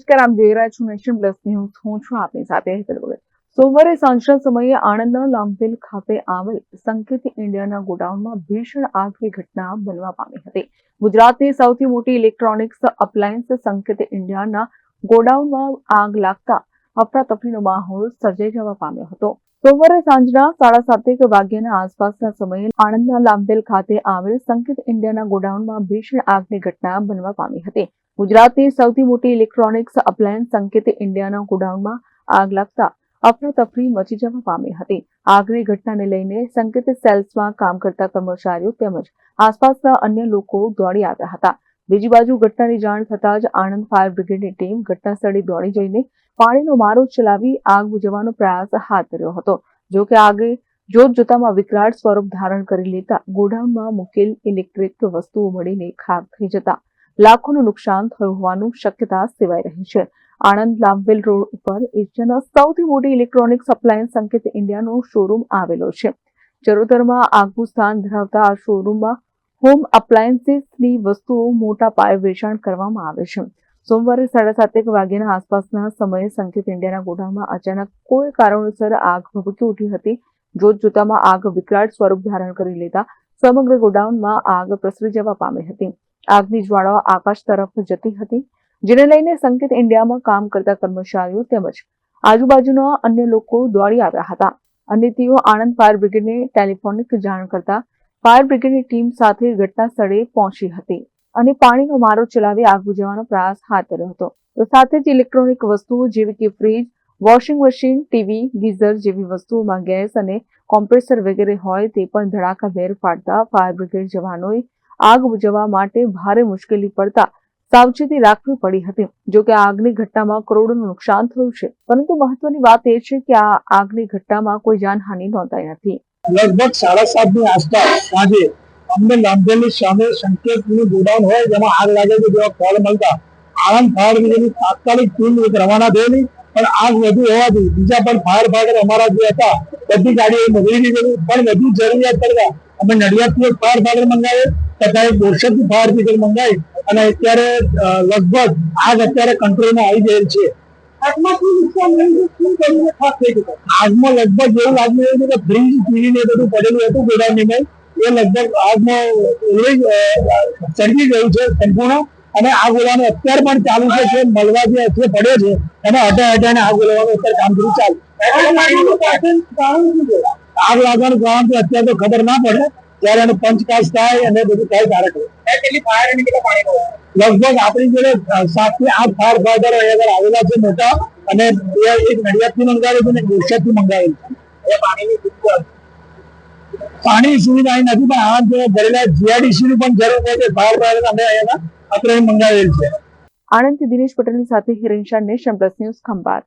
નમસ્કાર જોઈ રહ્યા છો નેશન પ્લસ હું છું આપની સાથે સોમવારે સાંજના સમયે આણંદના લાંભેલ ખાતે આવેલ સંકેત ઇન્ડિયાના ગોડાઉનમાં ભીષણ આગની ઘટના બનવા પામી હતી. ગુજરાતની સૌથી મોટી ઇલેક્ટ્રોનિક્સ અપ્લાયન્સ સંકેત ઇન્ડિયાના ગોડાઉનમાં આગ લાગતા અફરાતફરીનો માહોલ સર્જાઈ જવા પામ્યો હતો. સોમવારે સાંજના સાડા સાતેક વાગ્યાના આસપાસના સમયે આણંદના લાંભેલ ખાતે આવેલ સંકેત ઇન્ડિયાના ગોડાઉનમાં ભીષણ આગની ઘટના બનવા પામી હતી. ગુજરાતની સૌથી મોટી ઇલેક્ટ્રોનિક્સ અપ્લાયન્સ સંકેત ઇન્ડિયાના ગોડાઉનમાં આગ લાગતા અફરાતફરી મચી જવા પામી હતી. આગની ઘટનાને લઈને સંકેત સેલ્સમાં કામ કરતા કર્મચારીઓ તેમજ આસપાસના અન્ય લોકો દોડી આવ્યા હતા. બીજી બાજુ ઘટનાની જાણ થતાં જ આણંદ ફાયર બ્રિગેડની ટીમ ઘટનાસ્થળે દોડી જઈને પાણીનો મારો ચલાવી આગ બુજવાનો પ્રયાસ હાથ ધર્યો હતો. જો કે આગે જોત જોતામાં વિકરાળ સ્વરૂપ ધારણ કરી લેતા ગોડાઉનમાં મૂકેલ ઇલેક્ટ્રિક વસ્તુઓ મળીને ખાક થઈ જતા લાખોનું નુકસાન થયું હોવાનું શક્યતા સેવાઈ રહી છે. આણંદ લાંબવેલ રોડ ઉપર એશિયાના સૌથી મોટી ઇલેક્ટ્રોનિક્સ અપ્લાયન્સ સંકેત ઇન્ડિયાનો શોરૂમ આવેલો છે. ચરોતરમાં આગવું સ્થાન ધરાવતા આ શોરૂમમાં હોમ અપ્લાયન્સીસની વસ્તુઓ મોટા પાયે વેચાણ કરવામાં આવે છે. સોમવારે સાડા સાતેક વાગ્યાના આસપાસના સમયે સંકેત ઇન્ડિયાના ગોડાઉનમાં અચાનક કોઈ કારણોસર આગ ભભૂકી ઉઠી હતી. જોત જોતામાં આગ વિકરાળ સ્વરૂપ ધારણ કરી લેતા સમગ્ર ગોડાઉનમાં આગ પ્રસરી જવા પામી હતી. આગની જ્વાળાઓ આકાશ તરફ જતી હતી, જેને લઈને સંકેત ઇન્ડિયામાં કામ કરતા કર્મચારીઓ તેમજ આજુબાજુના અન્ય લોકો દોડી આવ્યા હતા. અને તેઓ આણંદ ફાયર બ્રિગેડને ટેલિફોનિક જાણ કરતા ફાયર બ્રિગેડની ટીમ સાથે ઘટના સ્થળે પહોંચી હતી અને પાણીનો મારો ચલાવી આગ બુઝાવવાનો પ્રયાસ હાથ ધર્યો હતો. તો સાથે જ ઇલેક્ટ્રોનિક વસ્તુઓ જેવી કે fridge, washing machine, TV, geyser જેવી વસ્તુઓમાં ગેસ અને કોમ્પ્રેસર વગેરે હોય તે પણ ધડાકાભેર ફાટતા ફાયર બ્રિગેડ જવાનોએ આગ બુઝાવવા માટે ભારે મુશ્કેલી પડતા સાવચેતી રાખવી પડી હતી. જો કે આગની ઘટનામાં કરોડોનું નુકસાન થયું છે. પરંતુ મહત્વની વાત એ છે કે આ આગની ઘટનામાં કોઈ જાનહાનિ નોંધાઈ નથી. લગભગ સાડા સાતની આસપાસ સાંજે અમને લાંભેલની સામે સંકેતનું ગોડાઉન હોય જેમાં આગ લાગે છે, જેવા કોલ મળતા. આણંદ ફાયર બ્રિગેડની તાત્કાલિક ટીમ રવાના થયેલી, પણ આગ વધુ હોવાથી બીજા પણ ફાયર ફાઈટર અમારા જે હતા, બધી ગાડીઓ મોકલી દીધેલી પણ વધુ જરૂરિયાત પડતા અમે નડિયાદથી ફાયર ફાઈટર મંગાવ્યો. તથા એક બોરસદથી ફાયર બ્રિગેડ મંગાવી અને અત્યારે લગભગ આગ અત્યારે કંટ્રોલમાં આવી ગયેલ છે. આગમાં? લગભગ એવું લાગી રહ્યું છે કે ફ્રીજ પીડી ને બધું પડેલું હતું ગોડાઉનની મેં એ લગભગ આગમાં સળગી ગયું છે સંપૂર્ણ. અને આગ ઓલવાનું અત્યારે પણ ચાલુ છે જે મળવા જે અત્યારે પડ્યો છે એને હટા હટાને આગ ઓલવાનું અત્યારે કામગીરી ચાલુ. આગ લાગવાનું કારણ અત્યારે તો ખબર ના પડે. જ્યારે એનો પંચકાશ થાય અને બધું થાય ત્યારે લગભગ આપણી જોડે સાતથી આઠ ફાયર ફાઈટર અહીંયા આવેલા છે મોટા અને બે એક નડિયાદથી મંગાવેલું છે અને ગુરસદથી મંગાવેલું છે. પાણી સુવિધા અહીં નથી પણ આણંદ જેવા ભરેલા જીઆઈડીસી ની પણ જરૂર હોય છે ફાયર ફાઈટર અમે અહીંયા આપણે મંગાવેલ છે. આણંદથી દિનેશ પટેલની સાથે Hiren Shah nation plus news Khambhat.